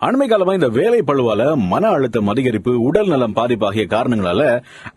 அண்மை காலமா இந்த வேலை பழுவால மன அழுத்தம் அதிகரிப்பு உடல் நலம் பாதிப்பு ஆகிய காரணங்களால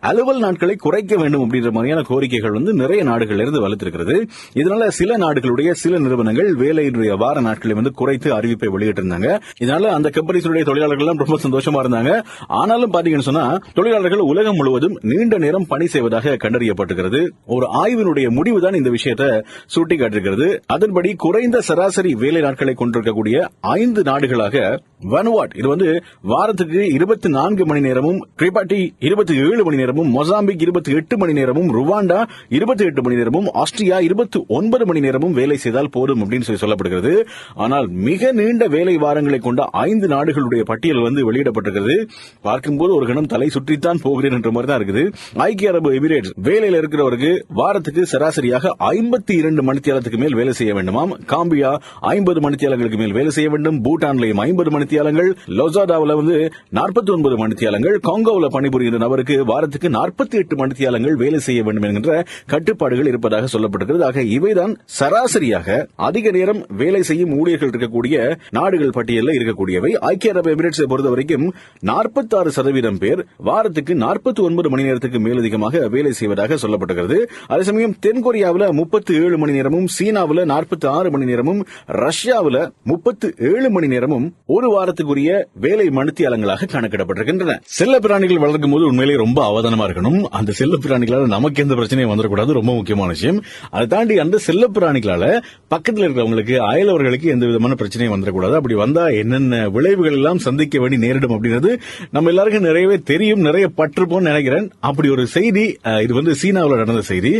அலுவல் நாட்களை குறைக்க வேண்டும் அப்படின்ற மாதிரியான கோரிக்கைகள் வந்து நிறைய நாடுகள்ல இருந்து வலுத்திருக்கிறது. இதனால சில நாடுகளுடைய சில நிறுவனங்கள் வேலையினுடைய வார நாட்களை வந்து குறைத்து அறிவிப்பை வெளியிட்டிருந்தாங்க. இதனால அந்த கம்பெனிஸுடைய தொழிலாளர்கள் எல்லாம் ரொம்ப சந்தோஷமா இருந்தாங்க. ஆனாலும் பாத்தீங்கன்னு சொன்னா தொழிலாளர்கள் உலகம் முழுவதும் நீண்ட நேரம் பணி செய்வதாக கண்டறியப்பட்டிருக்கிறது. ஒரு ஆய்வினுடைய முடிவுதான் இந்த விஷயத்தை சுட்டிக்காட்டிருக்கிறது அதன்படி குறைந்த சராசரி வேலை நாட்களை கொண்டிருக்கக்கூடிய ஐந்து நாடுகளாக வனுவாட் இது வந்து வாரத்துக்கு இருபத்தி நான்கு மணி நேரமும் கிரிபாட்டி இருபத்தி ஏழு மணி நேரமும் மொசாம்பிக் இருபத்தி எட்டு மணி நேரமும் ருவாண்டா இருபத்தி எட்டு மணி நேரமும் ஆஸ்திரியா இருபத்தி ஒன்பது மணி நேரமும் வேலை செய்தால் போதும் அப்படின்னு சொல்லி சொல்லப்படுகிறது. ஆனால் மிக நீண்ட வேலை வாரங்களை கொண்ட ஐந்து நாடுகளுடைய பட்டியல் வந்து வெளியிடப்பட்டிருக்கிறது. பார்க்கும்போது ஒரு கணம் தலை சுற்றித்தான் போகிறேன் என்ற மாதிரி தான் இருக்குது. ஐக்கிய அரபு எமிரேட்ஸ் வேலையில் இருக்கிறவருக்கு வாரத்துக்கு சராசரியாக ஐம்பத்தி இரண்டு மணித்தியாலத்துக்கு மேல் வேலை செய்ய வேண்டுமாம். காம்பியா ஐம்பது மணித்தியாலங்களுக்கு மேல் வேலை செய்ய வேண்டும். பூட்டான்லையும் ஐம்பது மணி மணித்தியாலங்கள் லொசாடாவில் வந்து நாற்பத்தி ஒன்பது மணித்தியாலங்கள் காங்கோவில் பணிபுரிகிற நபருக்கு வாரத்துக்கு நாற்பத்தி எட்டு மணித்தியாலங்கள் வேலை செய்ய வேண்டும் என்கின்ற கட்டுப்பாடுகள் இருப்பதாக சொல்லப்பட்டிருக்கிறது. ஆக இவைதான் சராசரியாக அதிக நேரம் வேலை செய்யும் ஊழியர்கள் இருக்கக்கூடிய நாடுகள் பட்டியலில் இருக்கக்கூடியவை. ஐக்கிய அரபு எமிரேட்ஸை பொறுத்த வரைக்கும் நாற்பத்தாறு சதவீதம் பேர் வாரத்துக்கு நாற்பத்தி ஒன்பது மணி நேரத்துக்கு மேலதிகமாக வேலை செய்வதாக சொல்லப்பட்டிருக்கிறது. அதே சமயம் தென்கொரியாவில் முப்பத்தி ஏழு மணி நேரமும் சீனாவில் நாற்பத்தி ஆறு மணி நேரமும் ரஷ்யாவில் முப்பத்தி ஏழு மணி நேரமும் ஒரு வாரம் வாரத்துக்குரிய வேலை அலங்களாக கணக்கிடப்பட்டிருக்கின்றன. செல்ல பிராணிகள் வளர்க்கும் போது உண்மையிலேயே ரொம்ப அவதானமா இருக்கணும். அந்த செல்ல பிராணிகளால நமக்கு எந்த பிரச்சனையும் வந்துடக்கூடாது. ரொம்ப முக்கியமான விஷயம். அதை தாண்டி அந்த செல்ல பிராணிகளால பக்கத்தில் இருக்கிறவங்களுக்கு அயலவர்களுக்கு எந்த விதமான பிரச்சனையும் வந்துடக்கூடாது. அப்படி வந்தா என்னென்ன விளைவுகள் எல்லாம் சந்திக்க வேண்டி நேரிடும் அப்படின்றது நம்ம எல்லாருக்கும் நிறையவே தெரியும். நிறைய பற்றுப்போம் நினைக்கிறேன். அப்படி ஒரு செய்தி இது வந்து சீனாவில் நடந்த செய்தி.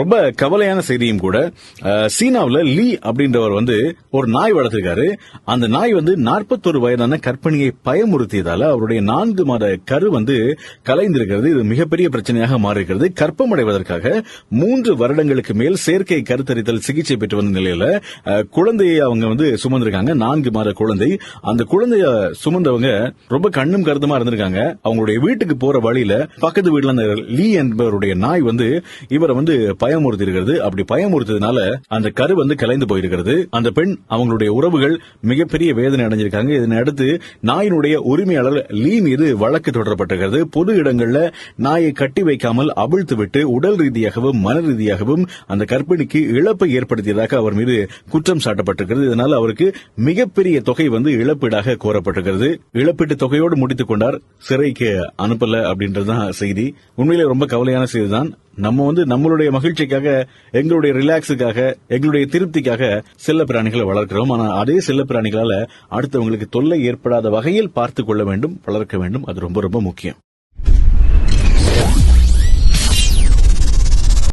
ரொம்ப கவலையான செய்தியும் கூட. சீனாவில் லீ அப்படின்றவர் வந்து ஒரு நாய் வளர்த்திருக்காரு. அந்த நாய் வந்து நாற்பத்தொரு வயதான கற்பிணியை பயமுறுத்தியதால அவருடைய நான்கு மாத கரு வந்து கலைந்திருக்கிறது. இது மிகப்பெரிய பிரச்சனையாக மாறியிருக்கிறது. கற்பமடைவதற்காக மூன்று வருடங்களுக்கு மேல் செயற்கை கருத்தரித்தல் சிகிச்சை பெற்று வந்த நிலையில குழந்தையை அவங்க வந்து சுமந்திருக்காங்க. நான்கு மாத குழந்தை. அந்த குழந்தைய சுமந்தவங்க ரொம்ப கண்ணும் கருத்துமா இருந்திருக்காங்க. அவங்களுடைய வீட்டுக்கு போற வழியில பக்கத்து வீட்டுல அந்த லீ என்பவருடைய நாய் வந்து இவரை வந்து பயமுறுத்தி இருக்கிறது அப்படி பயமுறுத்ததுனால அந்த கரு வந்து கலைந்து போயிருக்கிறது. அந்த பெண் அவங்களுடைய உறவுகள் மிகப்பெரிய வேதனை அடைஞ்சிருக்காங்க. இதனை அடுத்து நாயினுடைய உரிமையாளர் லீ மீது வழக்கு தொடரப்பட்டிருக்கிறது. பொது இடங்களில் நாயை கட்டி வைக்காமல் அவிழ்த்துவிட்டு உடல் ரீதியாகவும் மன ரீதியாகவும் அந்த கர்ப்பிணிக்கு இழப்பை ஏற்படுத்தியதாக அவர் மீது குற்றம் சாட்டப்பட்டிருக்கிறது. இதனால் அவருக்கு மிகப்பெரிய தொகை வந்து இழப்பீடாக கோரப்பட்டிருக்கிறது. இழப்பீட்டு தொகையோடு முடித்துக் கொண்டார். சிறைக்கு அனுப்பல அப்படின்றதுதான் செய்தி. உண்மையிலே ரொம்ப கவலையான செய்திதான். நம்ம வந்து நம்மளுடைய மகிழ்ச்சிக்காக எங்களுடைய ரிலாக்ஸுக்காக எங்களுடைய திருப்திக்காக செல்ல பிராணிகளை வளர்க்கிறோம். ஆனால் அதே செல்ல பிராணிகளால அடுத்தவங்களுக்கு தொல்லை ஏற்படாத வகையில் பார்த்துக் கொள்ள வேண்டும் வளர்க்க வேண்டும். அது ரொம்ப ரொம்ப முக்கியம்.